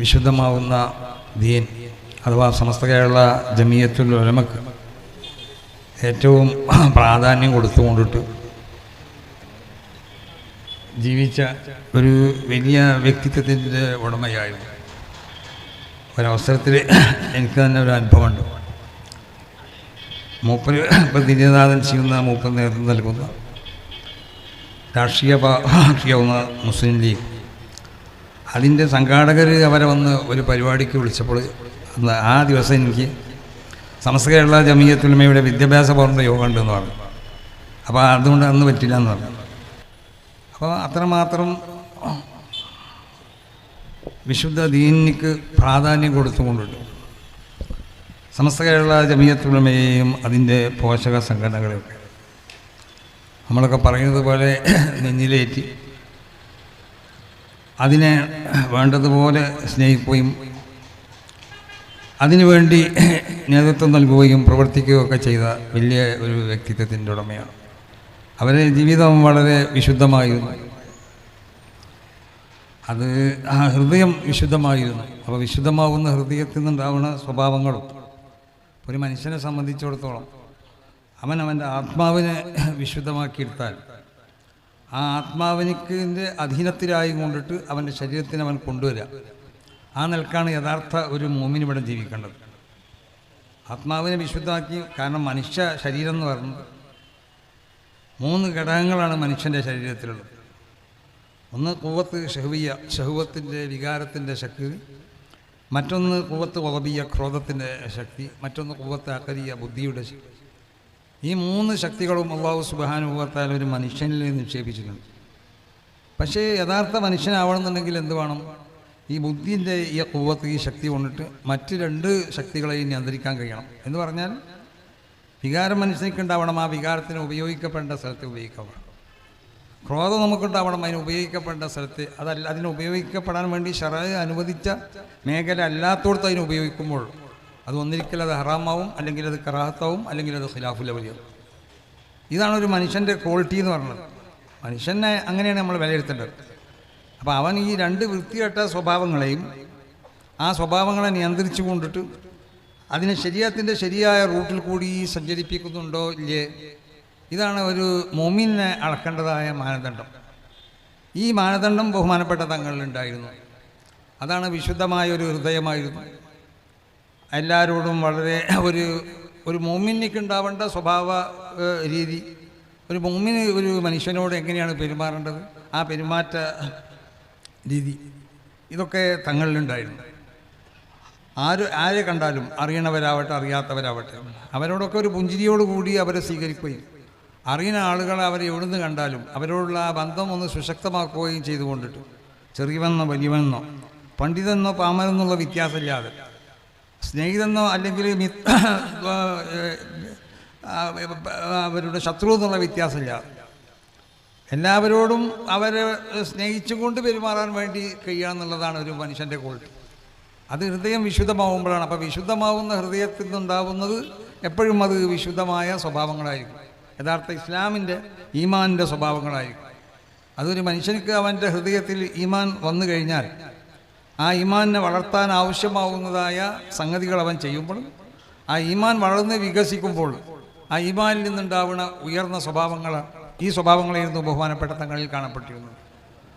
വിശുദ്ധമാവുന്ന ദീൻ അഥവാ സമസ്ത കേരള ജമീയത്തുൽ ഏറ്റവും പ്രാധാന്യം കൊടുത്തുകൊണ്ടിട്ട് ജീവിച്ച ഒരു വലിയ വ്യക്തിത്വത്തിന്റെ ഉടമയായിരുന്നു. ഒരവസരത്തിൽ എനിക്ക് തന്നെ ഒരു അനുഭവമുണ്ട്. മൂപ്പർ ഇപ്പം ദിനനാഥൻ ചെയ്യുന്ന മൂപ്പർ നേതൃത്വം നൽകുന്ന രാഷ്ട്രീയ പാർട്ടിയാവുന്ന മുസ്ലിം ലീഗ്. അതിന്റെ സംഘാടകർ അവരെ വന്ന് ഒരു പരിപാടിക്ക് വിളിച്ചപ്പോൾ ആ ദിവസം എനിക്ക് സമസ്ത കേരള ജമീയത്തുലമയുടെ വിദ്യാഭ്യാസ ബോർഡിന്റെ യോഗം ഉണ്ടെന്ന് പറഞ്ഞു. അപ്പോൾ അതുകൊണ്ട് അന്ന് പറ്റില്ല എന്ന് പറഞ്ഞു. അപ്പോൾ അത്രമാത്രം വിശുദ്ധ ദീനിക്ക് പ്രാധാന്യം കൊടുത്തുകൊണ്ടുണ്ട്. സമസ്ത കേരള ജമീയത്തുലമയെയും അതിന്റെ പോഷക സംഘടനകളെയൊക്കെ നമ്മളൊക്കെ പറയുന്നത് പോലെ നെഞ്ഞിലേറ്റി. അതിനെ വേണ്ടതുപോലെ സ്നേഹിക്കുകയും അതിനുവേണ്ടി നേതൃത്വം നൽകുകയും പ്രവർത്തിക്കുകയൊക്കെ ചെയ്ത വലിയ ഒരു വ്യക്തിത്വത്തിന്റെ ഉടമയാണ്. അവരെ ജീവിതം വളരെ വിശുദ്ധമായിരുന്നു. അത് ആ ഹൃദയം വിശുദ്ധമായിരുന്നു. അപ്പോൾ വിശുദ്ധമാവുന്ന ഹൃദയത്തിൽ നിന്നുണ്ടാവുന്ന സ്വഭാവങ്ങളും ഒരു മനുഷ്യനെ സംബന്ധിച്ചിടത്തോളം അവൻ അവന്റെ ആത്മാവിനെ വിശുദ്ധമാക്കിയെടുത്താൽ ആ ആത്മാവിനിക്കിന്റെ അധീനത്തിലായി കൊണ്ടിട്ട് അവന്റെ ശരീരത്തിന് അവൻ കൊണ്ടുവരിക ആ നിലക്കാണ് യഥാർത്ഥ ഒരു മോമിന് ഇവിടെ ജീവിക്കേണ്ടത്. ആത്മാവിനെ വിശുദ്ധമാക്കി കാരണം മനുഷ്യ ശരീരം എന്ന് പറയുന്നത് മൂന്ന് ഘടകങ്ങളാണ് മനുഷ്യന്റെ ശരീരത്തിലുള്ളത്. ഒന്ന് കൂവത്ത് ഷഹുവിയ ഷഹുവത്തിന്റെ വികാരത്തിന്റെ ശക്തി മറ്റൊന്ന് കൂവത്ത് വലബിയ ക്രോധത്തിന്റെ ശക്തി മറ്റൊന്ന് കൂവത്ത് അക്കരിയ ബുദ്ധിയുടെ ശക്തി. ഈ മൂന്ന് ശക്തികളും അള്ളാഹു സുബാനുഭവത്താൽ ഒരു മനുഷ്യനിൽ നിക്ഷേപിച്ചിട്ടുണ്ട്. പക്ഷേ യഥാർത്ഥ മനുഷ്യനാവണമെന്നുണ്ടെങ്കിൽ എന്ത് വേണം? ഈ ബുദ്ധിന്റെ ഈ കൂവത്ത് ഈ ശക്തി കൊണ്ടിട്ട് മറ്റ് രണ്ട് ശക്തികളെയും നിയന്ത്രിക്കാൻ കഴിയണം. എന്ന് പറഞ്ഞാൽ വികാരം മനുഷ്യനിക്കുണ്ടാവണം ആ വികാരത്തിന് ഉപയോഗിക്കപ്പെടേണ്ട സ്ഥലത്ത് ഉപയോഗിക്കണം ക്രോധം നമുക്കുണ്ടാവണം അതിന് ഉപയോഗിക്കപ്പെടേണ്ട സ്ഥലത്ത് അതല്ല അതിന് ഉപയോഗിക്കപ്പെടാൻ വേണ്ടി ശറ അനുവദിച്ച മേഖല അല്ലാത്തോടത്ത് അതിന് ഉപയോഗിക്കുമ്പോൾ അത് ഒന്നിരിക്കൽ അത് ഹറാമാവും അല്ലെങ്കിൽ അത് കറാഹത്താവും അല്ലെങ്കിൽ അത് ഖിലാഫുലവലിയാവും ഇതാണ് ഒരു മനുഷ്യന്റെ ക്വാളിറ്റി എന്ന് പറയുന്നത് മനുഷ്യനെ അങ്ങനെയാണ് നമ്മൾ വിലയിരുത്തേണ്ടത്. അപ്പോൾ അവൻ ഈ രണ്ട് വൃത്തികെട്ട സ്വഭാവങ്ങളെയും ആ സ്വഭാവങ്ങളെ നിയന്ത്രിച്ചു കൊണ്ടിട്ട് അതിനെ ശരീരത്തിന്റെ ശരിയായ റൂട്ടിൽ കൂടി സഞ്ചരിപ്പിക്കുന്നുണ്ടോ ഇല്ലേ? ഇതാണ് ഒരു മോമിനെ അളക്കേണ്ടതായ മാനദണ്ഡം. ഈ മാനദണ്ഡം ബഹുമാനപ്പെട്ട തങ്ങളിലുണ്ടായിരുന്നു അതാണ് വിശുദ്ധമായ ഒരു ഹൃദയമായിരുന്നു. എല്ലാവരോടും വളരെ ഒരു ഒരു മോമിനിക്ക് ഉണ്ടാവേണ്ട സ്വഭാവ രീതി. ഒരു മോമിന് ഒരു മനുഷ്യനോട് എങ്ങനെയാണ് പെരുമാറേണ്ടത്? ആ പെരുമാറ്റ രീതി. ഇതൊക്കെ തങ്ങളിലുണ്ടായിരുന്നു. ആര് ആരെ കണ്ടാലും അറിയണവരാവട്ടെ അറിയാത്തവരാവട്ടെ. അവരോടൊക്കെ ഒരു പുഞ്ചിരിയോട് കൂടി അവരെ സ്വീകരിക്കുകയും അറിയുന്ന ആളുകളെ അവരെ എവിടുന്ന് കണ്ടാലും അവരോടുള്ള ആ ബന്ധം ഒന്ന് സുശക്തമാക്കുകയും ചെയ്തുകൊണ്ടിട്ട് ചെറിയവെന്നോ വലിയവനെന്നോ പണ്ഡിതെന്നോ പാമരെന്നുള്ള വ്യത്യാസമില്ലാതെ സ്നേഹിതെന്നോ അല്ലെങ്കിൽ അവരുടെ ശത്രു എന്നുള്ള വ്യത്യാസമില്ല. എല്ലാവരോടും അവരെ സ്നേഹിച്ചുകൊണ്ട് പെരുമാറാൻ വേണ്ടി കഴിയുക എന്നുള്ളതാണ് ഒരു മനുഷ്യന്റെ ക്വാളിറ്റി അത് ഹൃദയം വിശുദ്ധമാവുമ്പോഴാണ്. അപ്പോൾ വിശുദ്ധമാവുന്ന ഹൃദയത്തിൽ നിന്നുണ്ടാവുന്നത് എപ്പോഴും അത് വിശുദ്ധമായ സ്വഭാവങ്ങളായിരിക്കും. യഥാർത്ഥ ഇസ്ലാമിന്റെ ഈമാനിന്റെ സ്വഭാവങ്ങളായിരിക്കും. അതൊരു മനുഷ്യനക്ക് അവന്റെ ഹൃദയത്തിൽ ഈമാൻ വന്നു കഴിഞ്ഞാൽ ആ ഈമാനിനെ വളർത്താൻ ആവശ്യമാവുന്നതായ സംഗതികൾ അവൻ ചെയ്യുമ്പോൾ ആ ഈമാൻ വളർന്ന് വികസിക്കുമ്പോൾ ആ ഈമാനിൽ നിന്നുണ്ടാവുന്ന ഉയർന്ന സ്വഭാവങ്ങൾ ഈ സ്വഭാവങ്ങളായിരുന്നു ബഹുമാനപ്പെട്ട തങ്ങളിൽ കാണപ്പെട്ടിരുന്നത്.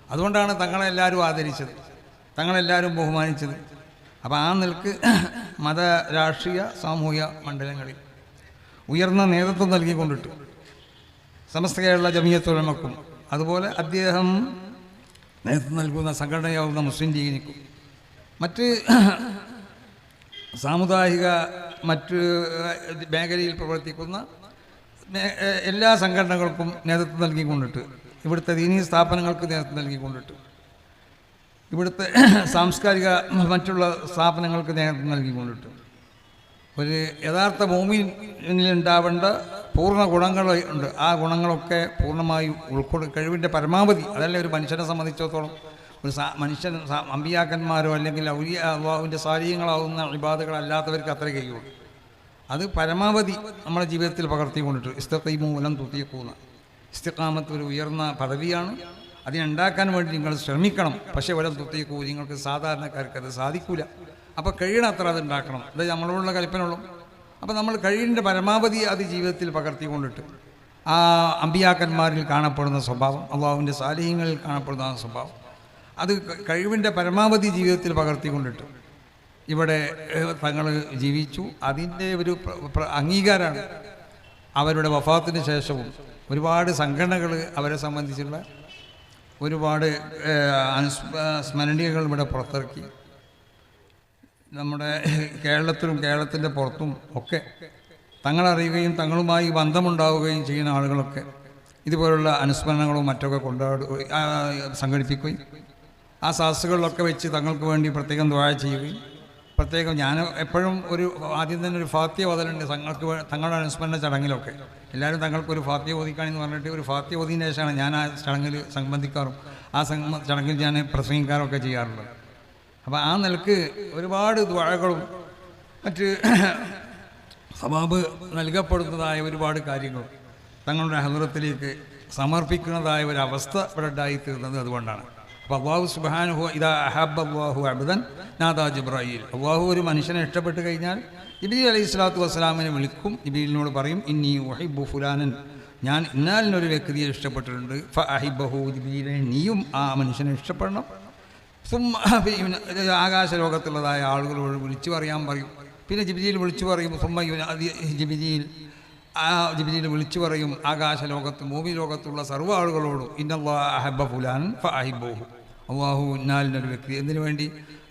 അതുകൊണ്ടാണ് തങ്ങളെല്ലാവരും ആദരിച്ചത് തങ്ങളെല്ലാവരും ബഹുമാനിച്ചത്. അപ്പോൾ ആ നിൽക്ക് മത രാഷ്ട്രീയ സാമൂഹിക മണ്ഡലങ്ങളിൽ ഉയർന്ന നേതൃത്വം നൽകിക്കൊണ്ടിട്ട്. സമസ്ത കേരള ജമീയത്തുലമക്കും അതുപോലെ അദ്ദേഹം നേതൃത്വം നൽകുന്ന സംഘടനയാവുന്ന മുസ്ലിം ലീഗിനിക്കും. മറ്റ് സാമുദായിക മറ്റ് മേഖലയിൽ പ്രവർത്തിക്കുന്ന എല്ലാ സംഘടനകൾക്കും നേതൃത്വം നൽകിക്കൊണ്ടിട്ട് ഇവിടുത്തെ ദീനീ സ്ഥാപനങ്ങൾക്ക് നേതൃത്വം നൽകിക്കൊണ്ടിട്ട് ഇവിടുത്തെ സാംസ്കാരിക മറ്റുള്ള സ്ഥാപനങ്ങൾക്ക് നേതൃത്വം നൽകിക്കൊണ്ടിട്ട് ഒരു യഥാർത്ഥ ഭൂമിയിൽ ഉണ്ടാവേണ്ട പൂർണ ഗുണങ്ങൾ ഉണ്ട്. ആ ഗുണങ്ങളൊക്കെ പൂർണമായി ഉൾക്കൊടു കഴിവിന്റെ പരമാവധി അതല്ലേ ഒരു മനുഷ്യനെ സംബന്ധിച്ചിടത്തോളം ഒരു മനുഷ്യൻ അമ്പിയാക്കന്മാരോ അല്ലെങ്കിൽ ഔലിയ അള്ളാഹുവിന്റെ സാരീയങ്ങളാവുന്ന വിവാദങ്ങളല്ലാത്തവർക്ക് അത്ര കഴിയുള്ളൂ. അത് പരമാവധി നമ്മുടെ ജീവിതത്തിൽ പകർത്തിക്കൊണ്ടിട്ട് ഇസ്തീമൂലം തുത്തിയക്കൂന്ന. ഇസ്തിഖാമത്ത് ഒരു ഉയർന്ന പദവിയാണ്. അതിനുണ്ടാക്കാൻ വേണ്ടി നിങ്ങൾ ശ്രമിക്കണം. പക്ഷേ വലം തുത്തിക്കൂ നിങ്ങൾക്ക് സാധാരണക്കാർക്ക് അത് സാധിക്കൂല. അപ്പോൾ കഴിയണത്ര അത് ഉണ്ടാക്കണം. അത് നമ്മളോടുള്ള കൽപ്പനയുള്ളൂ. അപ്പോൾ നമ്മൾ കഴിവിന്റെ പരമാവധി അത് ജീവിതത്തിൽ പകർത്തിക്കൊണ്ടിട്ട് ആ അമ്പിയാക്കന്മാരിൽ കാണപ്പെടുന്ന സ്വഭാവം അള്ളാഹുവിന്റെ സാലിഹ്യങ്ങളിൽ കാണപ്പെടുന്ന സ്വഭാവം അത് കഴിവിന്റെ പരമാവധി ജീവിതത്തിൽ പകർത്തിക്കൊണ്ടിട്ട്. ഇവിടെ തങ്ങൾ ജീവിച്ചു. അതിന്റെ ഒരു അംഗീകാരമാണ് അവരുടെ വഫാത്തിന് ശേഷവും ഒരുപാട് സംഘടനകൾ അവരെ സംബന്ധിച്ചുള്ള ഒരുപാട് സ്മരണീയകൾ ഇവിടെ പുറത്തിറക്കി. നമ്മുടെ കേരളത്തിലും കേരളത്തിന്റെ പുറത്തും ഒക്കെ തങ്ങളറിയുകയും തങ്ങളുമായി ബന്ധമുണ്ടാവുകയും ചെയ്യുന്ന ആളുകളൊക്കെ ഇതുപോലുള്ള അനുസ്മരണങ്ങളും മറ്റൊക്കെ കൊണ്ടാടുകയും സംഘടിപ്പിക്കുകയും ആ സാസുകളിലൊക്കെ വെച്ച് തങ്ങൾക്ക് വേണ്ടി പ്രത്യേകം ദ്വാഴ ചെയ്യുകയും പ്രത്യേകം ഞാൻ എപ്പോഴും ഒരു ആദ്യം തന്നെ ഒരു ഫാത്യ ഓതലുണ്ട് തങ്ങൾക്ക് തങ്ങളുടെ അനുസ്മരണ ചടങ്ങിലൊക്കെ. എല്ലാവരും തങ്ങൾക്കൊരു ഫാത്യ ഓതിക്കാണെന്ന് പറഞ്ഞിട്ട് ഒരു ഫാത്യ ഓതിന് ശേഷമാണ് ഞാൻ ആ ചടങ്ങിൽ സംബന്ധിക്കാറും. ആ ചടങ്ങിൽ ഞാൻ പ്രസംഗിക്കാറൊക്കെ ചെയ്യാറുള്ളത്. അപ്പോൾ ആ നിലയ്ക്ക് ഒരുപാട് ദ്വാഴകളും മറ്റ് സവാബ് നൽകപ്പെടുന്നതായ ഒരുപാട് കാര്യങ്ങൾ തങ്ങളുടെ ഹദ്രത്തിലേക്ക് സമർപ്പിക്കുന്നതായ ഒരു അവസ്ഥ ഇവിടെ ഉണ്ടായിത്തീരുന്നത് അതുകൊണ്ടാണ്. അപ്പോൾ അള്ളാഹു സുബാനുഹു ഇതാ അഹബ് അള്ളാഹു അബുദൻ നാദാ ജിബ്രായിൽ. അള്ളാഹു ഒരു മനുഷ്യനെ ഇഷ്ടപ്പെട്ട് കഴിഞ്ഞാൽ ജിബിലി അലൈഹി സ്വലാത്തു വസ്സലാമിനെ വിളിക്കും ജിബിലിനോട് പറയും ഇന്നി വഹിബു ഫുലാനൻ. ഞാൻ ഇന്നാലിനൊരു വ്യക്തിയെ ഇഷ്ടപ്പെട്ടിട്ടുണ്ട്. ഫ അഹിബഹു ജിബിലിനെ നീയും ആ മനുഷ്യനെ ഇഷ്ടപ്പെടണം. ആകാശ ലോകത്തുള്ളതായ ആളുകളോട് വിളിച്ചു പറയാൻ പറയും. പിന്നെ ജിബിജിയിൽ വിളിച്ചു പറയും സുമ്മ ജിബിജിയിൽ ആ ജിബിജിയിൽ വിളിച്ചു പറയും ആകാശലോകത്ത് ഭൂമി ലോകത്തുള്ള സർവ ആളുകളോടും ഇന്നല്ലാ അഹബ ഫുലാൻ ഫ അഹിബോഹു അള്ളാഹു വ്യക്തി എന്തിനു വേണ്ടി?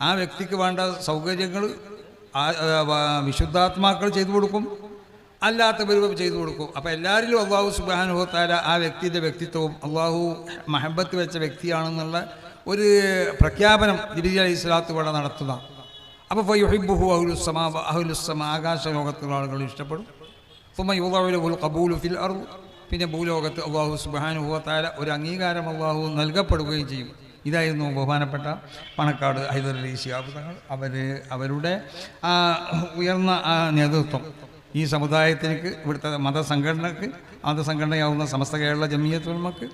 ആ വ്യക്തിക്ക് വേണ്ട സൗകര്യങ്ങൾ വിശുദ്ധാത്മാക്കൾ ചെയ്തു കൊടുക്കും അല്ലാത്തവരും ചെയ്തു കൊടുക്കും. അപ്പോൾ എല്ലാവരിലും അള്ളാഹു സുബാനുഭവത്താല ആ വ്യക്തിയുടെ വ്യക്തിത്വവും അള്ളാഹു മഹബത്ത് വെച്ച വ്യക്തിയാണെന്നുള്ള ഒരു പ്രഖ്യാപനം ജിബിജി അലൈഹി സ്വലാത്തു ഇവിടെ നടത്തുന്ന അപ്പോൾ ഫയുഹിബുഹു അഹുലുസമാ അഹുലുസമ ആകാശ ലോകത്തുള്ള ആളുകൾ ഇഷ്ടപ്പെടും. ഫിൽ പിന്നെ ഭൂലോകത്ത് അള്ളാഹു സുബാനുഭവത്താല ഒരു അംഗീകാരം അള്ളാഹു നൽകപ്പെടുകയും ചെയ്യും. ഇതായിരുന്നു ബഹുമാനപ്പെട്ട പണക്കാട് ഹൈദരലി ശിഹാബ് തങ്ങൾ. അവർ അവരുടെ ആ ഉയർന്ന ആ നേതൃത്വം. ഈ സമുദായത്തിന് ഇവിടുത്തെ മതസംഘടനക്ക് മതസംഘടനയാവുന്ന സമസ്ത കേരള ജമീയത്തുകൾക്ക്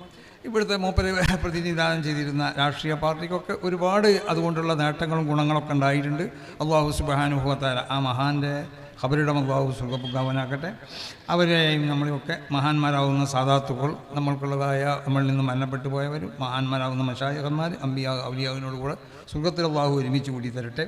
ഇവിടുത്തെ മൂപ്പര് പ്രതിനിധാനം ചെയ്തിരുന്ന രാഷ്ട്രീയ പാർട്ടിക്കൊക്കെ ഒരുപാട് അതുകൊണ്ടുള്ള നേട്ടങ്ങളും ഗുണങ്ങളൊക്കെ ഉണ്ടായിട്ടുണ്ട്. അള്ളാഹു സുബാനുഭവത്താല ആ മഹാന്റെ ഖബറിടം അള്ളാഹു സുഖപുഗാവനാക്കട്ടെ അവരെയും നമ്മളെയൊക്കെ മഹാന്മാരാവുന്ന സാധാത്തുക്കൾ നമ്മൾക്കുള്ളതായ നമ്മളിൽ നിന്ന് മരണപ്പെട്ടു പോയവരും മഹാന്മാരാവുന്ന മഷായകന്മാർ അമ്പിയ അവലിയാവിനോട് കൂടെ സുഖത്തിലുള്ള ഒരുമിച്ച് കൂടി തരട്ടെ